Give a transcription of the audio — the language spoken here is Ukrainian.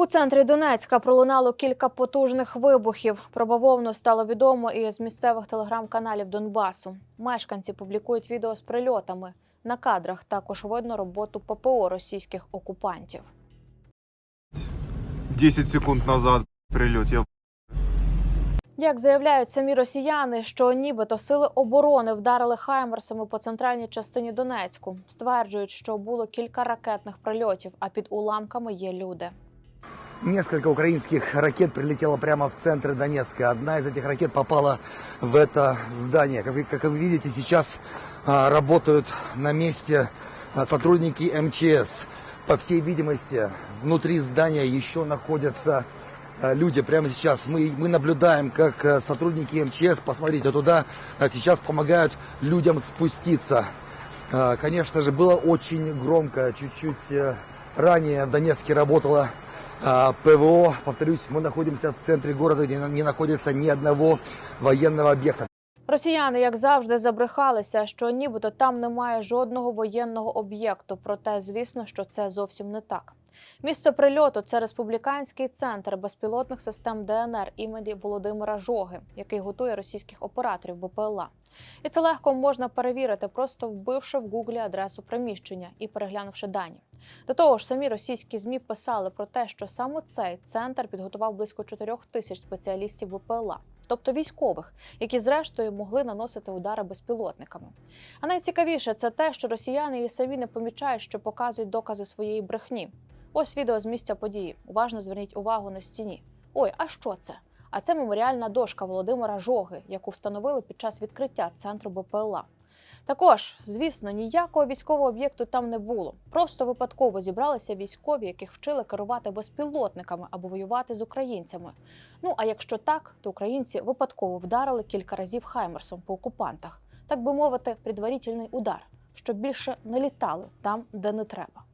У центрі Донецька пролунало кілька потужних вибухів. Про бавовну стало відомо і з місцевих телеграм-каналів Донбасу. Мешканці публікують відео з прильотами. На кадрах також видно роботу ППО російських окупантів. 10 секунд назад прилет. Я Як заявляють самі росіяни, що нібито сили оборони вдарили хаймерсами по центральній частині Донецьку. Стверджують, що було кілька ракетних прильотів, а під уламками є люди. Несколько украинских ракет прилетело прямо в центр Донецка. Одна из этих ракет попала в это здание. Как вы, как вы видите, сейчас а, работают на месте а, сотрудники МЧС. По всей видимости, внутри здания еще находятся а, люди. Прямо сейчас мы, мы наблюдаем, как а, сотрудники МЧС, посмотрите, туда а, сейчас помогают людям спуститься. Конечно же, было очень громко. Чуть-чуть э, ранее в Донецке работала ПВО. Повторюсь, мы находимся в центре города, где не находится ни одного военного объекта. Росіяни, як завжди, забрехалися, що нібито там немає жодного воєнного об'єкту. Проте, звісно, що це зовсім не так. Місце прильоту це республіканський центр безпілотних систем ДНР імені Володимира Жоги, який готує російських операторів БПЛА. І це легко можна перевірити, просто вбивши в гуглі адресу приміщення і переглянувши дані. До того ж, самі російські змі писали про те, що саме цей центр підготував близько 4 тисяч спеціалістів БПЛА, тобто військових, які зрештою могли наносити удари безпілотниками. А найцікавіше це те, що росіяни і самі не помічають, що показують докази своєї брехні. Ось відео з місця події. Уважно зверніть увагу на стіні. Ой, а що це? А це меморіальна дошка Володимира Жоги, яку встановили під час відкриття центру БПЛА. Також, звісно, ніякого військового об'єкту там не було. Просто випадково зібралися військові, яких вчили керувати безпілотниками або воювати з українцями. Ну а якщо так, то українці випадково вдарили кілька разів хаймерсом по окупантах, так би мовити, предварительний удар, щоб більше не літали там, де не треба.